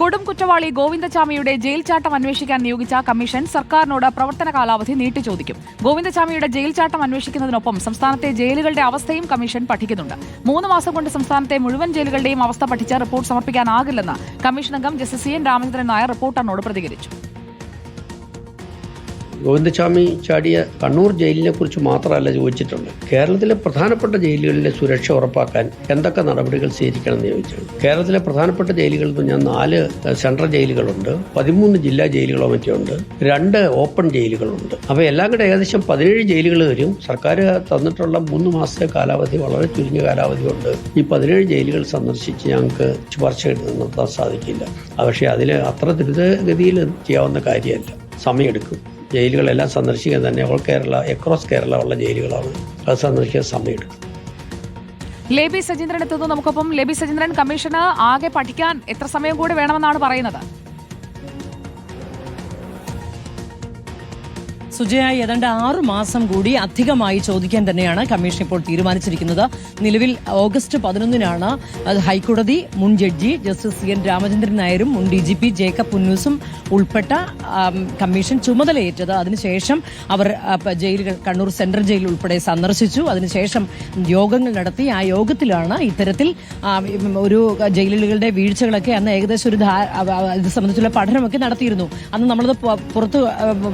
കൊടും കുറ്റവാളി ഗോവിന്ദചാമിയുടെ ജയിൽ ചാട്ടം അന്വേഷിക്കാൻ നിയോഗിച്ച കമ്മീഷൻ സർക്കാരിനോട് പ്രവർത്തന കാലാവധി നീട്ടി ചോദിക്കും. ഗോവിന്ദചാമിയുടെ ജയിൽ ചാട്ടം അന്വേഷിക്കുന്നതിനൊപ്പം സംസ്ഥാനത്തെ ജയിലുകളുടെ അവസ്ഥയും കമ്മീഷൻ പഠിക്കുന്നുണ്ട്. മൂന്ന് മാസം കൊണ്ട് സംസ്ഥാനത്തെ മുഴുവൻ ജയിലുകളുടെയും അവസ്ഥ പഠിച്ച് റിപ്പോർട്ട് സമർപ്പിക്കാനാകില്ലെന്ന് കമ്മീഷൻ അംഗം justice C N Ramachandran Nair റിപ്പോർട്ടറിനോട് പ്രതികരിച്ചു. ഗോവിന്ദസ്വാമി ചാടിയ കണ്ണൂർ ജയിലിനെ കുറിച്ച് മാത്രമല്ല ചോദിച്ചിട്ടുണ്ട്. കേരളത്തിലെ പ്രധാനപ്പെട്ട ജയിലുകളിലെ സുരക്ഷ ഉറപ്പാക്കാൻ എന്തൊക്കെ നടപടികൾ സ്വീകരിക്കണമെന്ന് ചോദിച്ചു കേരളത്തിലെ പ്രധാനപ്പെട്ട ജയിലുകൾ നിന്ന് പറഞ്ഞാൽ നാല് സെൻട്രൽ ജയിലുകളുണ്ട് പതിമൂന്ന് ജില്ലാ ജയിലുകളോ മറ്റുണ്ട് രണ്ട് ഓപ്പൺ ജയിലുകളുണ്ട്. അപ്പോൾ എല്ലാം കൂടെ ഏകദേശം പതിനേഴ് ജയിലുകൾ വരും. സർക്കാർ തന്നിട്ടുള്ള മൂന്ന് മാസത്തെ കാലാവധി വളരെ ചുരുങ്ങിയ കാലാവധി കൊണ്ട് ഈ പതിനേഴ് ജയിലുകൾ സന്ദർശിച്ച് ഞങ്ങൾക്ക് ശുപാർശ നടത്താൻ സാധിക്കില്ല. പക്ഷേ അതിൽ അത്ര ദ്രുതഗതിയിൽ ചെയ്യാവുന്ന കാര്യമല്ല. സമയമെടുക്കും. ജയിലുകളെല്ലാം സന്ദർശിക്കാൻ തന്നെ ഓൾ കേരള അക്രോസ് കേരള ഉള്ള ജയിലുകളാണ്. അത് സന്ദർശിക്കാൻ സമയമെടുക്കും ലേബി സജീന്ദ്രൻ എത്തുന്നു നമുക്കൊപ്പം ലേബി സജീന്ദ്രൻ കമ്മീഷന് ആകെ പഠിക്കാൻ എത്ര സമയം കൂടി വേണമെന്നാണ് പറയുന്നത്? സുജയ ഏതാണ്ട് ആറു മാസം കൂടി അധികമായി ചോദിക്കാൻ തന്നെയാണ് കമ്മീഷൻ ഇപ്പോൾ തീരുമാനിച്ചിരിക്കുന്നത്. നിലവിൽ ഓഗസ്റ്റ് പതിനൊന്നിനാണ് ഹൈക്കോടതി മുൻ judge justice C N Ramachandran നായരും മുൻ ഡി ജി പി ജേക്കബ് പുന്നൂസും ഉൾപ്പെട്ട കമ്മീഷൻ ചുമതലയേറ്റത്. അതിനുശേഷം അവർ ജയിലുകൾ കണ്ണൂർ സെൻട്രൽ ജയിൽ ഉൾപ്പെടെ സന്ദർശിച്ചു. അതിനുശേഷം യോഗങ്ങൾ നടത്തി. ആ യോഗത്തിലാണ് ഇത്തരത്തിൽ ഒരു ജയിലുകളുടെ വീഴ്ചകളൊക്കെ അന്ന് ഏകദേശം ഒരു ഇത് സംബന്ധിച്ചുള്ള പഠനമൊക്കെ നടത്തിയിരുന്നു. അന്ന് നമ്മളത് പുറത്ത്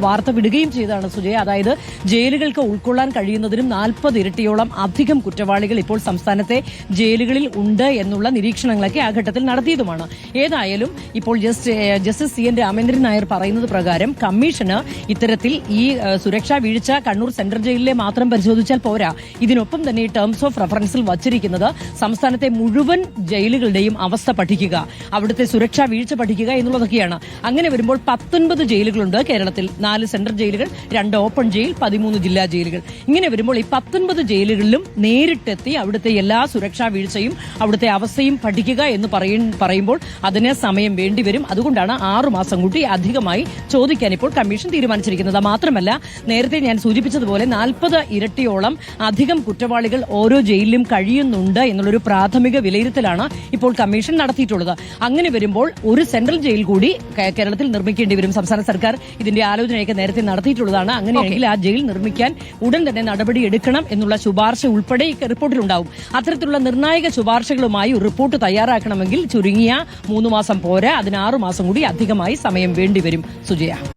വാർത്ത വിടുകയും ചെയ്തതാണ് സുജയ. അതായത് ജയിലുകൾക്ക് ഉൾക്കൊള്ളാൻ കഴിയുന്നതിനും നാൽപ്പത് ഇരട്ടിയോളം അധികം കുറ്റവാളികൾ ഇപ്പോൾ സംസ്ഥാനത്തെ ജയിലുകളിൽ ഉണ്ട് എന്നുള്ള നിരീക്ഷണങ്ങളൊക്കെ ആ ഘട്ടത്തിൽ നടത്തിയതുമാണ്. ഏതായാലും ഇപ്പോൾ just justice C N Ramachandran Nair പറയുന്നത് പ്രകാരം കമ്മീഷന് ഇത്തരത്തിൽ ഈ സുരക്ഷാ വീഴ്ച കണ്ണൂർ സെൻട്രൽ ജയിലിലെ മാത്രം പരിശോധിച്ചാൽ പോരാ. ഇതിനൊപ്പം തന്നെ ഈ ടേംസ് ഓഫ് റെഫറൻസിൽ വച്ചിരിക്കുന്നത് സംസ്ഥാനത്തെ മുഴുവൻ ജയിലുകളുടെയും അവസ്ഥ പഠിക്കുക അവിടുത്തെ സുരക്ഷാ വീഴ്ച പഠിക്കുക എന്നുള്ളതൊക്കെയാണ്. അങ്ങനെ വരുമ്പോൾ പത്തൊൻപത് ജയിലുകളുണ്ട് കേരളത്തിൽ. നാല് സെൻട്രൽ ജയിലുകൾ രണ്ട് ഓപ്പൺ ജയിൽ പതിമൂന്ന് ജില്ലാ ജയിലുകൾ. ഇങ്ങനെ വരുമ്പോൾ ഈ പത്തൊൻപത് ജയിലുകളിലും നേരിട്ടെത്തി അവിടുത്തെ എല്ലാ സുരക്ഷാ വീഴ്ചയും അവിടുത്തെ അവസ്ഥയും പഠിക്കുക എന്ന് പറയ- പറയുമ്പോൾ അതിന് സമയം വേണ്ടിവരും അതുകൊണ്ടാണ് ആറു മാസം കൂടി അധികമായി ചോദിക്കാൻ ഇപ്പോൾ കമ്മീഷൻ തീരുമാനിച്ചിരിക്കുന്നത്. മാത്രമല്ല നേരത്തെ ഞാൻ സൂചിപ്പിച്ചതുപോലെ നാൽപ്പത് ഇരട്ടിയോളം അധികം കുറ്റവാളികൾ ഓരോ ജയിലിലും കഴിയുന്നുണ്ട് എന്നുള്ളൊരു പ്രാഥമിക വിലയിരുത്തലാണ് ഇപ്പോൾ കമ്മീഷൻ നടത്തിയിട്ടുള്ളത്. അങ്ങനെ വരുമ്പോൾ ഒരു സെൻട്രൽ ജയിൽ കൂടി കേരളത്തിൽ നിർമ്മിക്കേണ്ടി വരും സംസ്ഥാന സർക്കാർ. ഇതിന്റെ ആലോചനയൊക്കെ നേരത്തെ നടത്തിയിട്ടുള്ളതാണ് അങ്ങനെയെങ്കിൽ ആ ജയിൽ നിർമ്മിക്കാൻ ഉടൻ തന്നെ നടപടി എടുക്കണം എന്നുള്ള ശുപാർശ ഉൾപ്പെടെ ഈ റിപ്പോർട്ടിലുണ്ടാവും. അത്തരത്തിലുള്ള നിർണായക ശുപാർശകളുമായി ഒരു റിപ്പോർട്ട് തയ്യാറാക്കണമെങ്കിൽ ചുരുങ്ങിയ മൂന്ന് മാസം പോരാ. അതിന് ആറു മാസം കൂടി അധികമായി സമയം വേണ്ടിവരും. സുജയ.